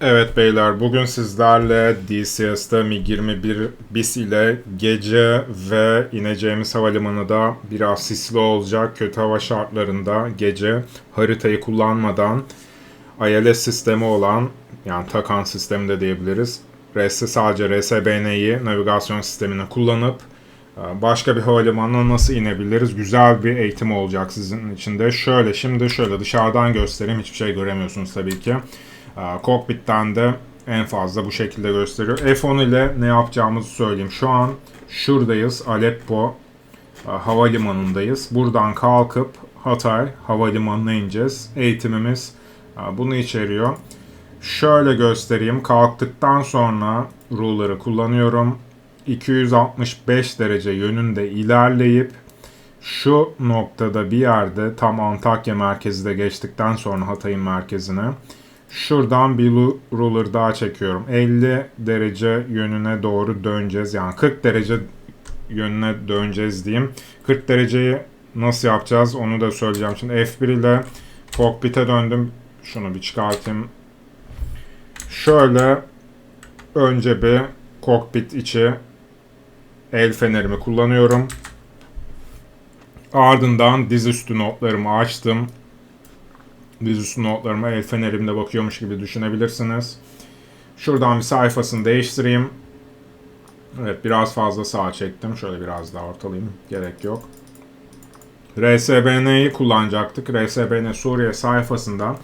Evet beyler bugün sizlerle DCS'de MiG-21 BIS ile gece ve ineceğimiz havalimanı da biraz sisli olacak. Kötü hava şartlarında gece haritayı kullanmadan ILS sistemi olan yani takan sistemi de diyebiliriz. RS sadece RSBN'yi navigasyon sistemini kullanıp e, başka bir havalimanına nasıl inebiliriz? Güzel bir eğitim olacak sizin için de. Şöyle şimdi şöyle dışarıdan göstereyim. Hiçbir şey göremiyorsunuz tabii ki. Cockpit'ten de en fazla bu şekilde gösteriyor. F10 ile ne yapacağımızı söyleyeyim. Şu an şuradayız. Aleppo havalimanındayız. Buradan kalkıp Hatay havalimanına ineceğiz. Eğitimimiz bunu içeriyor. Şöyle göstereyim. Kalktıktan sonra ruler'ı kullanıyorum. 265 derece yönünde ilerleyip şu noktada bir yerde tam Antakya merkezi de geçtikten sonra Hatay'ın merkezine Şuradan bir ruler daha çekiyorum. 50 derece yönüne doğru döneceğiz. Yani 40 derece yönüne döneceğiz diyeyim. 40 dereceyi nasıl yapacağız onu da söyleyeceğim. Şimdi F1 ile cockpit'e döndüm. Şunu bir çıkartayım. Şöyle önce bir cockpit içi el fenerimi kullanıyorum. Ardından dizüstü notlarımı açtım dizüstü notlarıma el fenerimde bakıyormuş gibi düşünebilirsiniz. Şuradan bir sayfasını değiştireyim. Evet biraz fazla sağa çektim. Şöyle biraz daha ortalayayım. Gerek yok. RSBN'yi kullanacaktık. RSBN Suriye sayfasında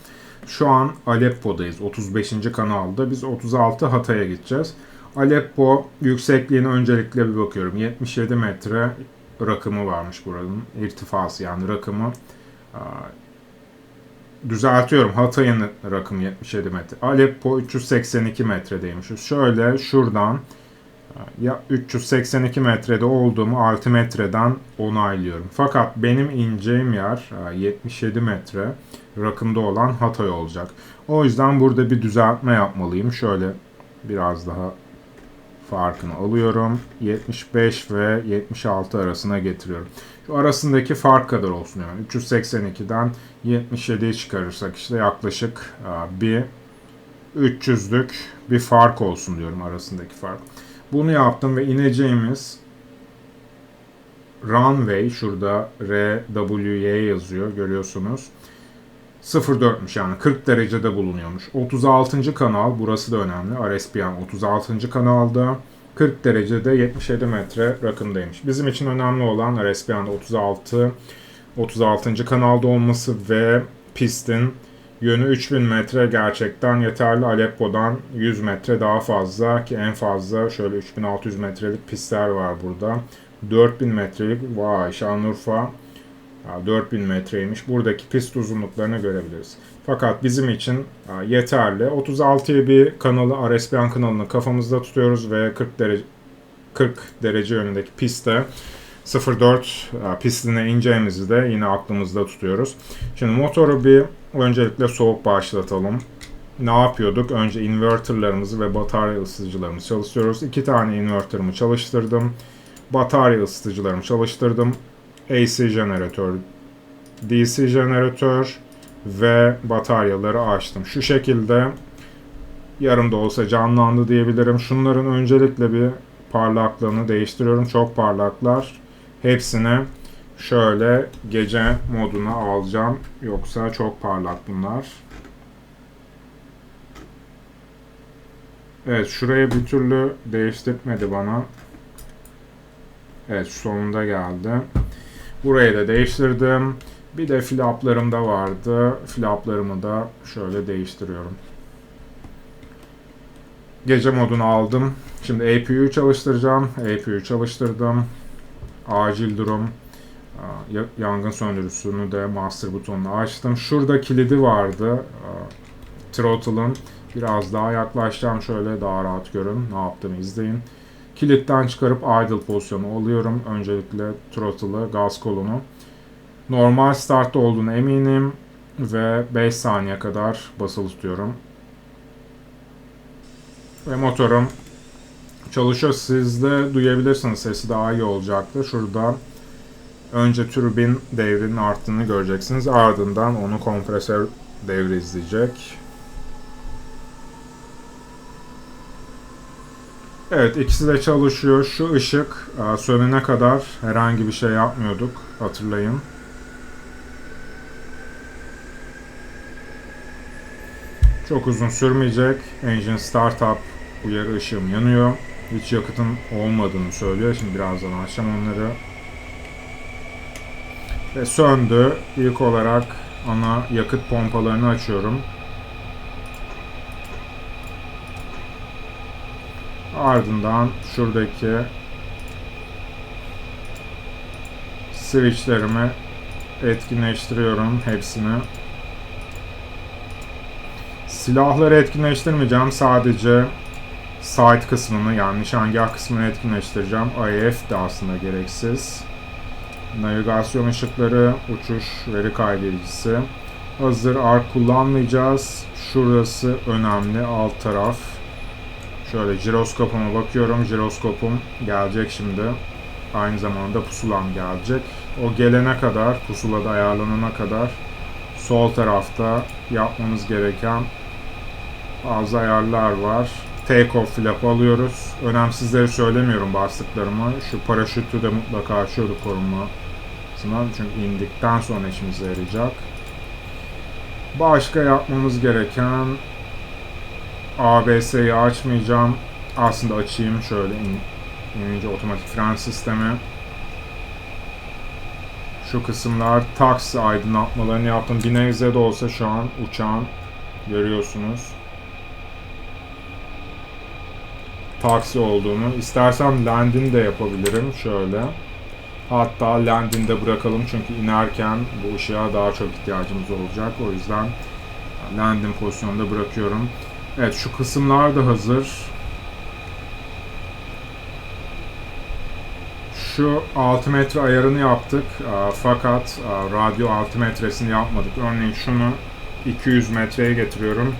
şu an Aleppo'dayız. 35. kanalda. Biz 36 Hatay'a gideceğiz. Aleppo yüksekliğine öncelikle bir bakıyorum. 77 metre rakımı varmış buranın. irtifası yani rakımı düzeltiyorum Hatay'ın rakımı 77 metre. Aleppo 382 metredeymişiz. Şöyle şuradan ya 382 metrede olduğumu altimetreden onaylıyorum. Fakat benim ineceğim yer 77 metre rakımda olan Hatay olacak. O yüzden burada bir düzeltme yapmalıyım. Şöyle biraz daha farkını alıyorum. 75 ve 76 arasına getiriyorum. Şu arasındaki fark kadar olsun yani. 382'den 77'yi çıkarırsak işte yaklaşık e, bir 300'lük bir fark olsun diyorum arasındaki fark. Bunu yaptım ve ineceğimiz runway şurada RWY yazıyor görüyorsunuz. 0.4'müş yani 40 derecede bulunuyormuş. 36. kanal burası da önemli. RSPN 36. kanalda 40 derecede 77 metre rakımdaymış. Bizim için önemli olan RSPN 36 36. kanalda olması ve pistin yönü 3000 metre gerçekten yeterli. Aleppo'dan 100 metre daha fazla ki en fazla şöyle 3600 metrelik pistler var burada. 4000 metrelik vay Şanlıurfa 4000 metreymiş. Buradaki pist uzunluklarını görebiliriz. Fakat bizim için yeterli. 36'yı bir kanalı RSPN kanalını kafamızda tutuyoruz ve 40 derece 40 derece yönündeki pistte 04 pistine ineceğimizi de yine aklımızda tutuyoruz. Şimdi motoru bir öncelikle soğuk başlatalım. Ne yapıyorduk? Önce inverterlarımızı ve batarya ısıtıcılarımızı çalıştırıyoruz. İki tane inverterimi çalıştırdım. Batarya ısıtıcılarımı çalıştırdım. AC jeneratör, DC jeneratör ve bataryaları açtım. Şu şekilde yarım da olsa canlandı diyebilirim. Şunların öncelikle bir parlaklığını değiştiriyorum. Çok parlaklar. Hepsini şöyle gece moduna alacağım. Yoksa çok parlak bunlar. Evet şurayı bir türlü değiştirmedi bana. Evet sonunda geldi. Burayı da değiştirdim. Bir de flaplarım da vardı. Flaplarımı da şöyle değiştiriyorum. Gece modunu aldım. Şimdi APU'yu çalıştıracağım. APU'yu çalıştırdım. Acil durum. Yangın söndürücüsünü de master butonunu açtım. Şurada kilidi vardı. Throttle'ın. Biraz daha yaklaşacağım. Şöyle daha rahat görün. Ne yaptığımı izleyin. Kilitten çıkarıp idle pozisyonu alıyorum. Öncelikle throttle'ı, gaz kolunu. Normal startta olduğunu eminim ve 5 saniye kadar basılı tutuyorum. Ve motorum çalışıyor. Siz de duyabilirsiniz. Sesi daha iyi olacaktır. Şurada önce türbin devrinin arttığını göreceksiniz. Ardından onu kompresör devri izleyecek. Evet ikisi de çalışıyor. Şu ışık e, sönene kadar herhangi bir şey yapmıyorduk. Hatırlayın. Çok uzun sürmeyecek. Engine Startup uyarı ışığım yanıyor. Hiç yakıtın olmadığını söylüyor. Şimdi birazdan açacağım onları. Ve söndü. İlk olarak ana yakıt pompalarını açıyorum. Ardından şuradaki switchlerimi etkinleştiriyorum hepsini. Silahları etkinleştirmeyeceğim. Sadece site kısmını yani nişangah kısmını etkinleştireceğim. IF de aslında gereksiz. Navigasyon ışıkları, uçuş veri kaydedicisi. Hazır ark kullanmayacağız. Şurası önemli alt taraf. Şöyle jiroskopuma bakıyorum. Jiroskopum gelecek şimdi. Aynı zamanda pusulam gelecek. O gelene kadar, pusulada ayarlanana kadar sol tarafta yapmamız gereken bazı ayarlar var. Take off flap alıyoruz. Önemsizleri söylemiyorum bastıklarımı. Şu paraşütü de mutlaka açıyorduk korunma çünkü indikten sonra işimize yarayacak. Başka yapmamız gereken ABS'yi açmayacağım. Aslında açayım şöyle in, inince otomatik fren sistemi. Şu kısımlar taksi aydınlatmalarını yaptım. Bir nebze de olsa şu an uçağın görüyorsunuz. Taksi olduğunu. İstersem landing de yapabilirim. Şöyle. Hatta landing'de bırakalım çünkü inerken bu ışığa daha çok ihtiyacımız olacak. O yüzden landing pozisyonunda bırakıyorum. Evet şu kısımlar da hazır. Şu altimetre ayarını yaptık fakat radyo altimetresini yapmadık. Örneğin şunu 200 metreye getiriyorum.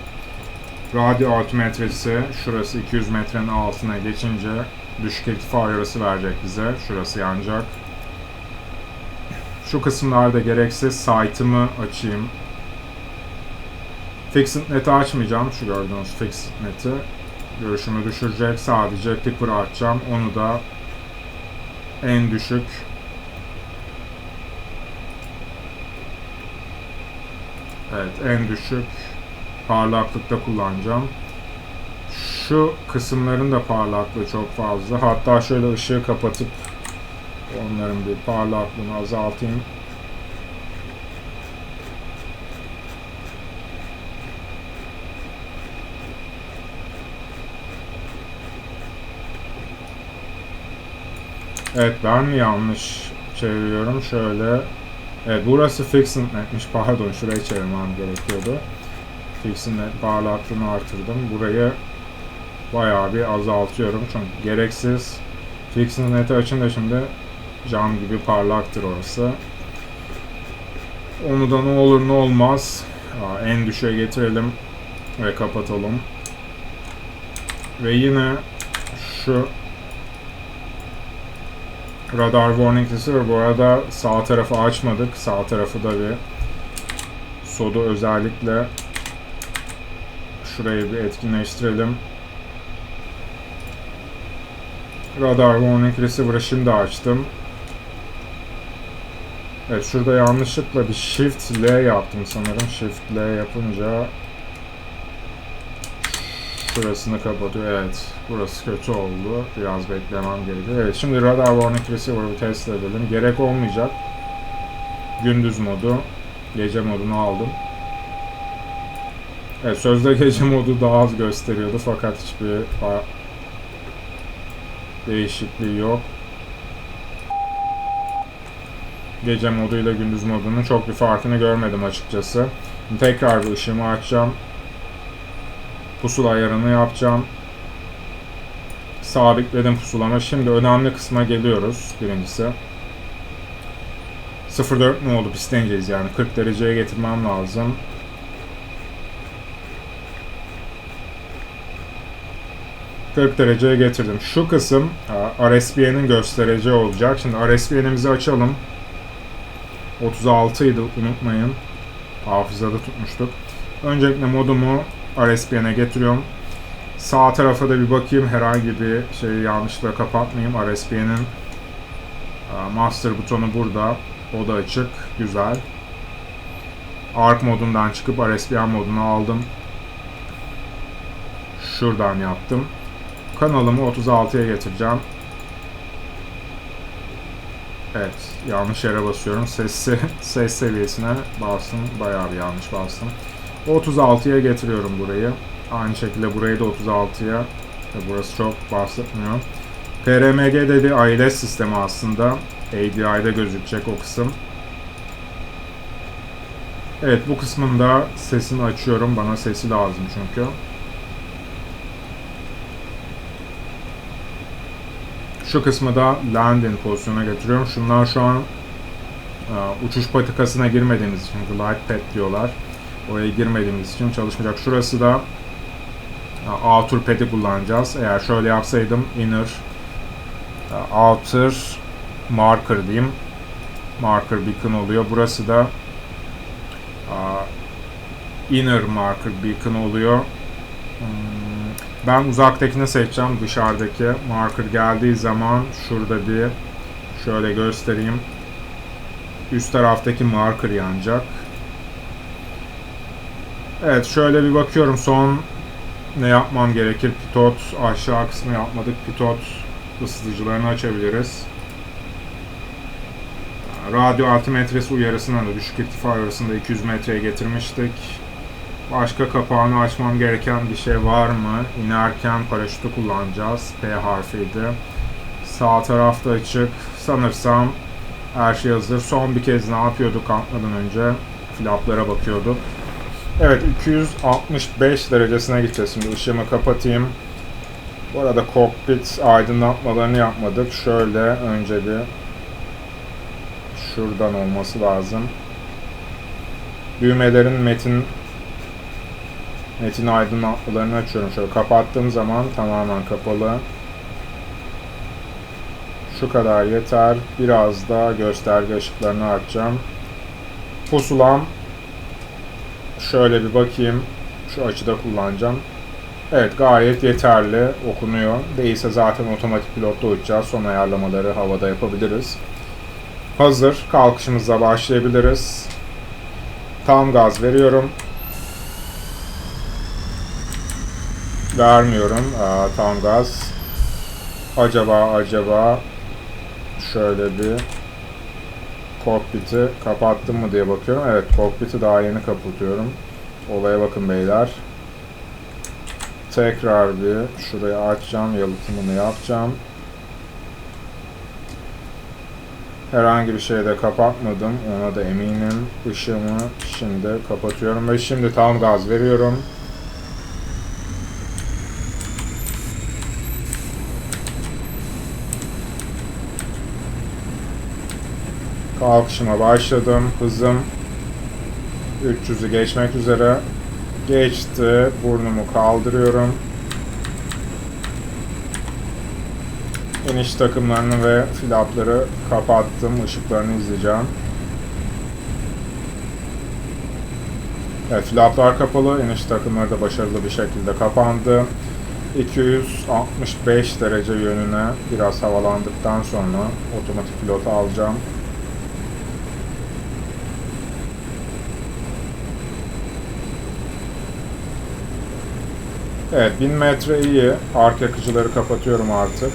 Radyo altimetresi şurası 200 metrenin altına geçince düşük irtifa uyarısı verecek bize. Şurası yanacak. Şu kısımlarda gereksiz site'ımı açayım. Fixed Net'i açmayacağım. Şu gördüğünüz Fixed Net'i. Görüşümü düşürecek. Sadece Clipper açacağım. Onu da en düşük Evet en düşük parlaklıkta kullanacağım. Şu kısımların da parlaklığı çok fazla. Hatta şöyle ışığı kapatıp Onların bir parlaklığını azaltayım. Evet ben mi yanlış çeviriyorum? Şöyle. Evet burası Fixed Net'miş. Pardon şurayı çevirmem gerekiyordu. Net parlaklığını artırdım. Burayı bayağı bir azaltıyorum. Çünkü gereksiz Fixed Net'i açın da şimdi Cam gibi parlaktır orası. Onu da ne olur ne olmaz en düşüğe getirelim ve kapatalım. Ve yine şu radar warning var. Bu arada sağ tarafı açmadık. Sağ tarafı da bir sodu özellikle şurayı bir etkinleştirelim. Radar warning receiver'ı şimdi açtım. Evet şurada yanlışlıkla bir Shift L yaptım sanırım. Shift L yapınca şurasını kapatıyor. Evet. Burası kötü oldu. Biraz beklemem gerekiyor. Evet şimdi radar warning receiver'ı test edelim. Gerek olmayacak. Gündüz modu. Gece modunu aldım. Evet sözde gece modu daha az gösteriyordu fakat hiçbir değişikliği yok gece moduyla gündüz modunun çok bir farkını görmedim açıkçası. tekrar bir ışığımı açacağım. Pusula ayarını yapacağım. Sabitledim pusulama. Şimdi önemli kısma geliyoruz birincisi. 0.4 ne oldu pisleneceğiz yani 40 dereceye getirmem lazım. ...40 dereceye getirdim. Şu kısım RSB'nin göstereceği olacak. Şimdi RSB'nimizi açalım. 36 idi unutmayın. Hafızada tutmuştuk. Öncelikle modumu RSPN'e getiriyorum. Sağ tarafa da bir bakayım. Herhangi bir şeyi yanlışlıkla kapatmayayım. RSP'nin e, master butonu burada. O da açık. Güzel. ARC modundan çıkıp RSPN modunu aldım. Şuradan yaptım. Kanalımı 36'ya getireceğim. Evet, yanlış yere basıyorum. Ses, ses seviyesine bastım. Bayağı bir yanlış bastım. 36'ya getiriyorum burayı. Aynı şekilde burayı da 36'ya. Burası çok bahsetmiyor. PRMG dedi ALS sistemi aslında. ADI'de gözükecek o kısım. Evet bu kısmında sesini açıyorum. Bana sesi lazım çünkü. Şu kısmı da landing pozisyona getiriyorum. Şunlar şu an uh, uçuş patikasına girmediğimiz için glide pad diyorlar. Oraya girmediğimiz için çalışmayacak. Şurası da uh, outer pad'i kullanacağız. Eğer şöyle yapsaydım inner uh, outer marker diyeyim. Marker beacon oluyor. Burası da inner marker beacon oluyor. Hmm, ben uzaktakini seçeceğim. Dışarıdaki marker geldiği zaman şurada bir şöyle göstereyim. Üst taraftaki marker yanacak. Evet şöyle bir bakıyorum son ne yapmam gerekir? Pitot aşağı kısmı yapmadık. Pitot ısıtıcılarını açabiliriz. Radyo altimetresi uyarısına da düşük irtifa uyarısında 200 metreye getirmiştik. Başka kapağını açmam gereken bir şey var mı? İnerken paraşütü kullanacağız. P harfiydi. Sağ tarafta açık. Sanırsam her şey hazır. Son bir kez ne yapıyorduk atmadan önce? Flaplara bakıyorduk. Evet 265 derecesine gideceğiz. Şimdi ışığımı kapatayım. Bu arada kokpit aydınlatmalarını yapmadık. Şöyle önce bir şuradan olması lazım. Düğmelerin metin metin aydınlatmalarını açıyorum. Şöyle kapattığım zaman tamamen kapalı. Şu kadar yeter. Biraz da gösterge ışıklarını açacağım. Pusulam şöyle bir bakayım. Şu açıda kullanacağım. Evet gayet yeterli okunuyor. Değilse zaten otomatik pilotta uçacağız. Son ayarlamaları havada yapabiliriz. Hazır. Kalkışımıza başlayabiliriz. Tam gaz veriyorum. Vermiyorum. Aa, tam gaz. Acaba acaba şöyle bir kokpiti kapattım mı diye bakıyorum. Evet kokpiti daha yeni kapatıyorum. Olaya bakın beyler. Tekrar bir şurayı açacağım. Yalıtımını yapacağım. Herhangi bir şeyde kapatmadım. Ona da eminim. Işığımı şimdi kapatıyorum ve şimdi tam gaz veriyorum. Kalkışıma başladım. Hızım 300'ü geçmek üzere. Geçti. Burnumu kaldırıyorum. İniş takımlarını ve flapları kapattım. Işıklarını izleyeceğim. Evet, flaplar kapalı. İniş takımları da başarılı bir şekilde kapandı. 265 derece yönüne biraz havalandıktan sonra otomatik pilotu alacağım. Evet 1000 metre iyi. Ark yakıcıları kapatıyorum artık.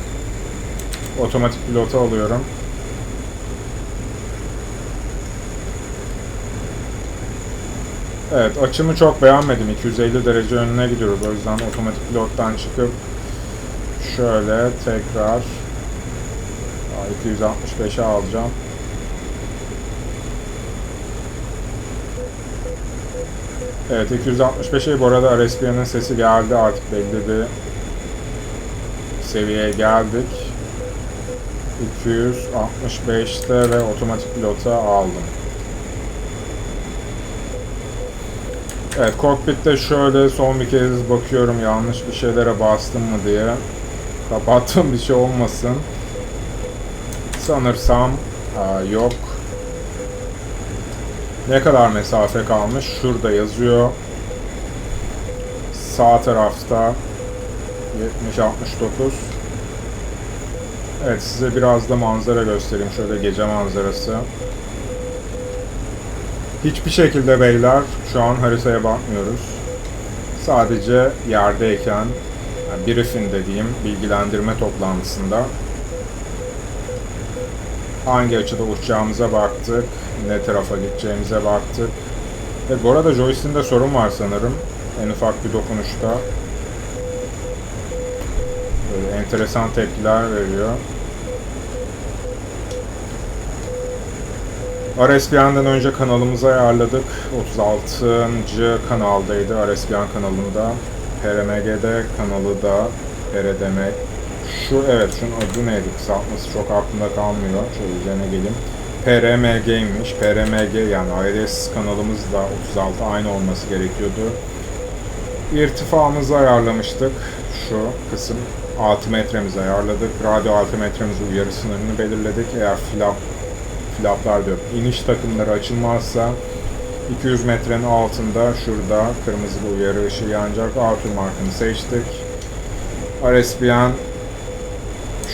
Otomatik pilota alıyorum. Evet açımı çok beğenmedim. 250 derece önüne gidiyoruz. O yüzden otomatik pilottan çıkıp şöyle tekrar 265'e alacağım. Evet 265'e bu arada RSP'nin sesi geldi artık belli bir seviyeye geldik. 265'te ve otomatik pilota aldım. Evet kokpitte şöyle son bir kez bakıyorum yanlış bir şeylere bastım mı diye. Kapattığım bir şey olmasın. Sanırsam aa, yok. Ne kadar mesafe kalmış? Şurada yazıyor. Sağ tarafta 70 69 Evet size biraz da manzara göstereyim. Şöyle gece manzarası. Hiçbir şekilde beyler şu an haritaya bakmıyoruz. Sadece yerdeyken yani briefing dediğim bilgilendirme toplantısında hangi açıda uçacağımıza baktık, ne tarafa gideceğimize baktık. Ve bu arada joystick'inde sorun var sanırım. En ufak bir dokunuşta. Böyle enteresan tepkiler veriyor. RSBN'den önce kanalımızı ayarladık. 36. kanaldaydı RSBN kanalında. PRMG'de kanalı da RDM. Şu evet şunun adı neydi kısaltması çok aklımda kalmıyor. Şöyle üzerine geleyim. PRMG'ymiş. PRMG yani IRS kanalımız da 36 aynı olması gerekiyordu. İrtifamızı ayarlamıştık. Şu kısım altimetremizi ayarladık. Radyo altimetremizi uyarı sınırını belirledik. Eğer flap flaplar diyor. İniş takımları açılmazsa 200 metrenin altında şurada kırmızı bir uyarı ışığı yanacak. Arthur markını seçtik. RSBN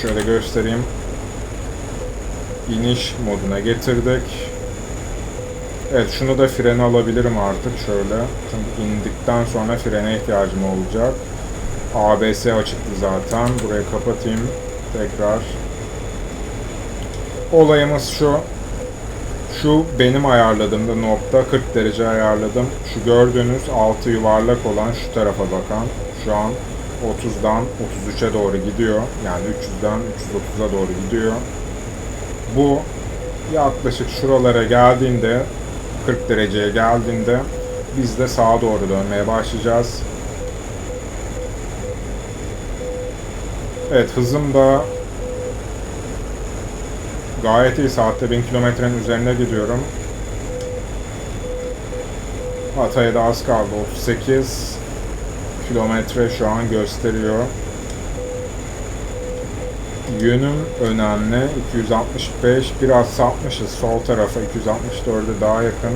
şöyle göstereyim. İniş moduna getirdik. Evet şunu da frene alabilirim artık şöyle. Çünkü indikten sonra frene ihtiyacım olacak. ABS açıktı zaten. Burayı kapatayım. Tekrar. Olayımız şu. Şu benim ayarladığımda nokta 40 derece ayarladım. Şu gördüğünüz altı yuvarlak olan şu tarafa bakan şu an 30'dan 33'e doğru gidiyor. Yani 300'den 330'a doğru gidiyor. Bu yaklaşık şuralara geldiğinde 40 dereceye geldiğinde biz de sağa doğru dönmeye başlayacağız. Evet hızım da gayet iyi. Saatte 1000 kilometrenin üzerinde gidiyorum. Hatay'a da az kaldı. 38 kilometre şu an gösteriyor. Yönüm önemli. 265. Biraz sapmışız sol tarafa. 264'e daha yakın.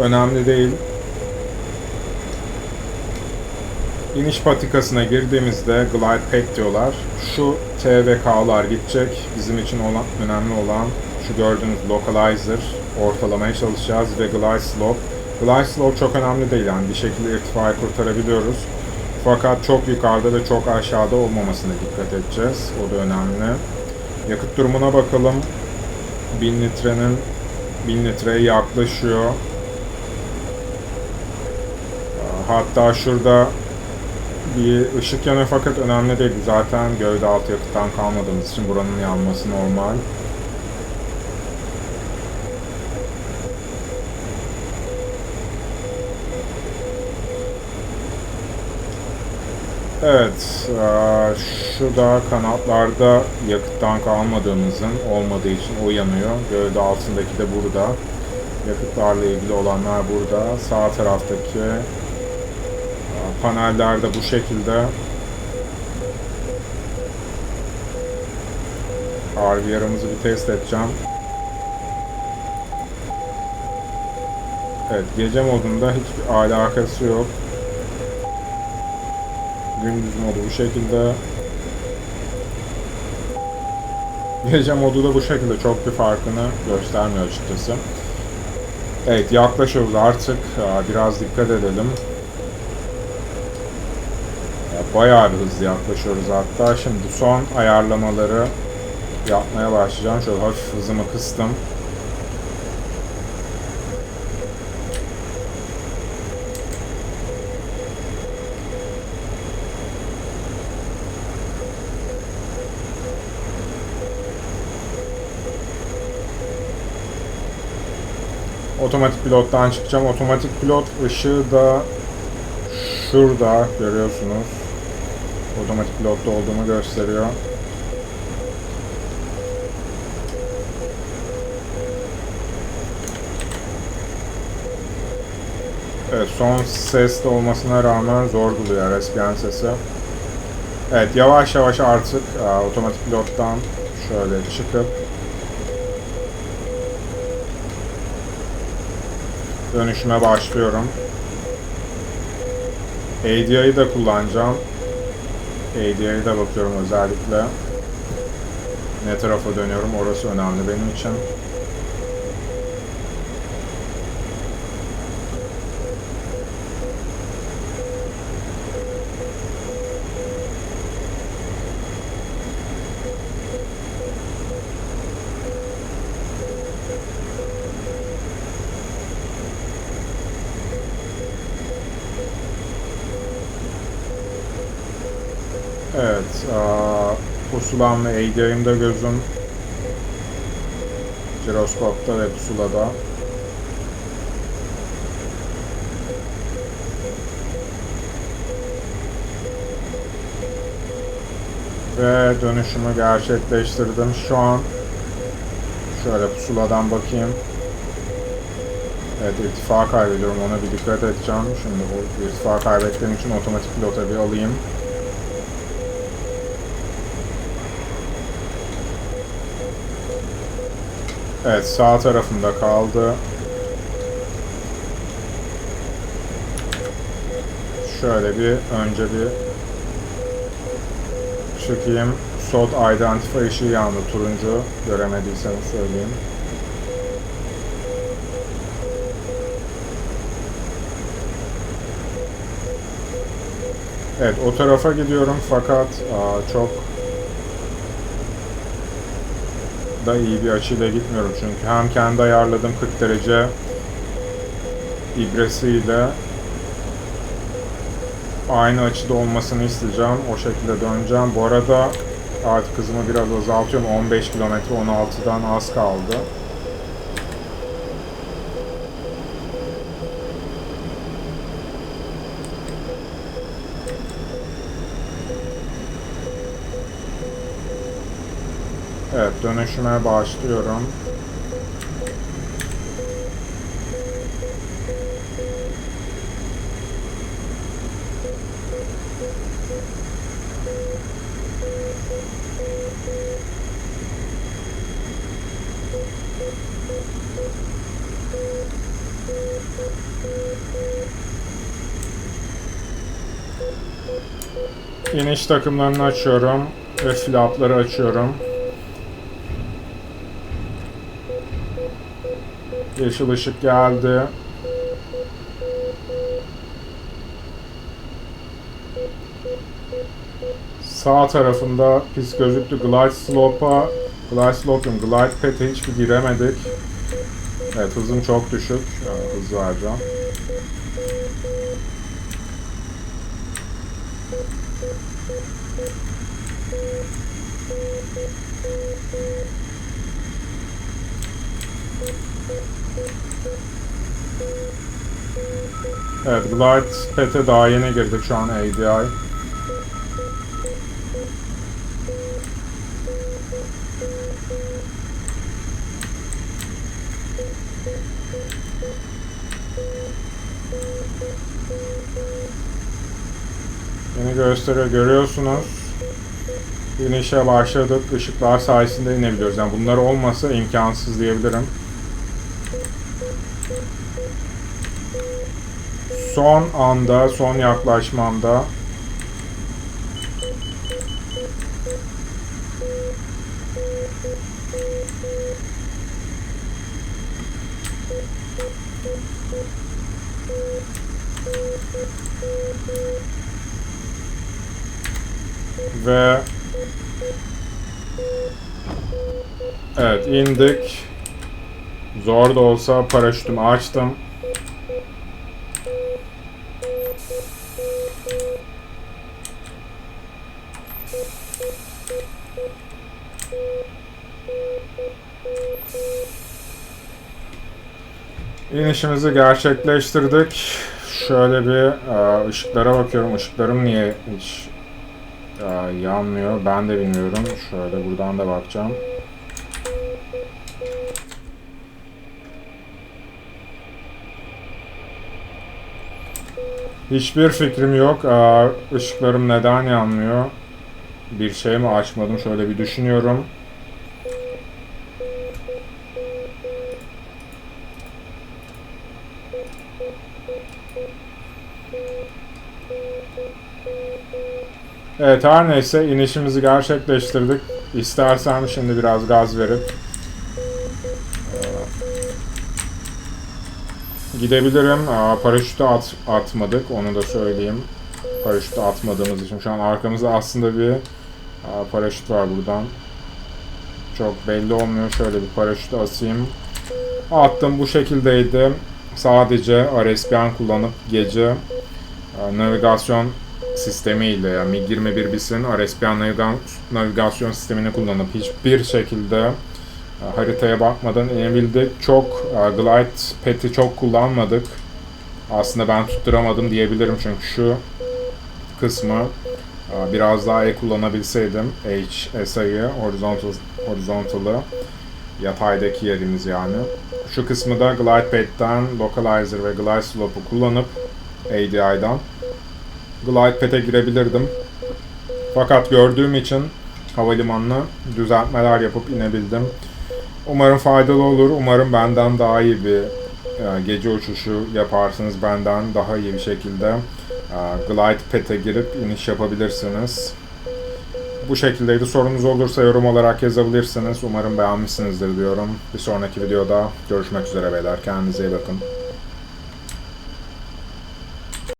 Önemli değil. İniş patikasına girdiğimizde glide path diyorlar. Şu T ve K'lar gidecek. Bizim için olan, önemli olan şu gördüğünüz localizer ortalamaya çalışacağız ve glide slope. Glide slope çok önemli değil yani bir şekilde irtifayı kurtarabiliyoruz. Fakat çok yukarıda ve çok aşağıda olmamasına dikkat edeceğiz. O da önemli. Yakıt durumuna bakalım. 1000 litrenin 1000 litreye yaklaşıyor. Hatta şurada bir ışık yanıyor fakat önemli değil. Zaten gövde altı yakıttan kalmadığımız için buranın yanması normal. Evet, şu da kanatlarda yakıttan kalmadığımızın olmadığı için o yanıyor. Gövde altındaki de burada. Yakıtlarla ilgili olanlar burada. Sağ taraftaki panellerde bu şekilde. RVR'ımızı bir test edeceğim. Evet, gece modunda hiçbir alakası yok. Gündüz modu bu şekilde. Gece modu da bu şekilde çok bir farkını göstermiyor açıkçası. Evet yaklaşıyoruz artık. Biraz dikkat edelim. Bayağı bir hızlı yaklaşıyoruz hatta. Şimdi son ayarlamaları yapmaya başlayacağım. Şöyle hafif hızımı kıstım. Otomatik pilottan çıkacağım. Otomatik pilot ışığı da şurada görüyorsunuz. Otomatik pilotta olduğumu gösteriyor. Evet son ses de olmasına rağmen zor buluyor RSPN sesi. Evet yavaş yavaş artık a, otomatik pilottan şöyle çıkıp dönüşüme başlıyorum. ADI'yi da kullanacağım. ADA'ya da bakıyorum özellikle. Ne tarafa dönüyorum orası önemli benim için. Evet, aa, pusulam ve ADA'yımda gözüm. Jiroskopta ve pusulada. Ve dönüşümü gerçekleştirdim. Şu an şöyle pusuladan bakayım. Evet irtifa kaybediyorum ona bir dikkat edeceğim. Şimdi bu irtifa kaybettiğim için otomatik pilota bir alayım. Evet sağ tarafında kaldı. Şöyle bir önce bir çıkayım. Sod Identify ışığı yandı turuncu. Göremediyseniz söyleyeyim. Evet o tarafa gidiyorum fakat aa, çok da iyi bir açıyla gitmiyorum çünkü hem kendi ayarladığım 40 derece ibresiyle aynı açıda olmasını isteyeceğim. O şekilde döneceğim. Bu arada artık hızımı biraz azaltıyorum. 15 km 16'dan az kaldı. Evet dönüşüme başlıyorum. İniş takımlarını açıyorum ve flapları açıyorum. Yeşil ışık geldi. Sağ tarafında pis gözüktü. Glide Slope'a Glide Slope diyorum. Glide Path'e hiçbir giremedik. Evet hızım çok düşük. Yani hız vereceğim. Evet, Glide Path'e daha yeni girdik şu an ADI. Yeni gösteriyor, görüyorsunuz. İnişe başladık. Işıklar sayesinde inebiliyoruz. Yani bunlar olmasa imkansız diyebilirim. Son anda, son yaklaşmamda ve evet indik. Zor da olsa paraşütümü açtım. İnişimizi gerçekleştirdik. Şöyle bir e, ışıklara bakıyorum. Işıklarım niye hiç e, yanmıyor ben de bilmiyorum. Şöyle buradan da bakacağım. Hiçbir fikrim yok. E, ışıklarım neden yanmıyor? Bir şey mi açmadım? Şöyle bir düşünüyorum. Evet her neyse inişimizi gerçekleştirdik. İstersen şimdi biraz gaz verip e, gidebilirim. Aa, paraşütü at, atmadık onu da söyleyeyim. Paraşütü atmadığımız için şu an arkamızda aslında bir aa, paraşüt var buradan. Çok belli olmuyor. Şöyle bir paraşütü asayım. Attım bu şekildeydi. Sadece RSPN kullanıp gece e, navigasyon sistemiyle yani MiG-21 BIS'in naviga- navigasyon sistemini kullanıp hiçbir şekilde e, haritaya bakmadan inebildik. Çok e, glide pet'i çok kullanmadık. Aslında ben tutturamadım diyebilirim çünkü şu kısmı e, biraz daha iyi kullanabilseydim HSI'yi horizontal horizontal'ı yataydaki yerimiz yani. Şu kısmı da glide pad'den localizer ve glide slope'u kullanıp ADI'dan glide pad'e girebilirdim. Fakat gördüğüm için havalimanına düzeltmeler yapıp inebildim. Umarım faydalı olur. Umarım benden daha iyi bir e, gece uçuşu yaparsınız. Benden daha iyi bir şekilde e, glide pad'e girip iniş yapabilirsiniz. Bu şekildeydi. Sorunuz olursa yorum olarak yazabilirsiniz. Umarım beğenmişsinizdir diyorum. Bir sonraki videoda görüşmek üzere beyler. Kendinize iyi bakın.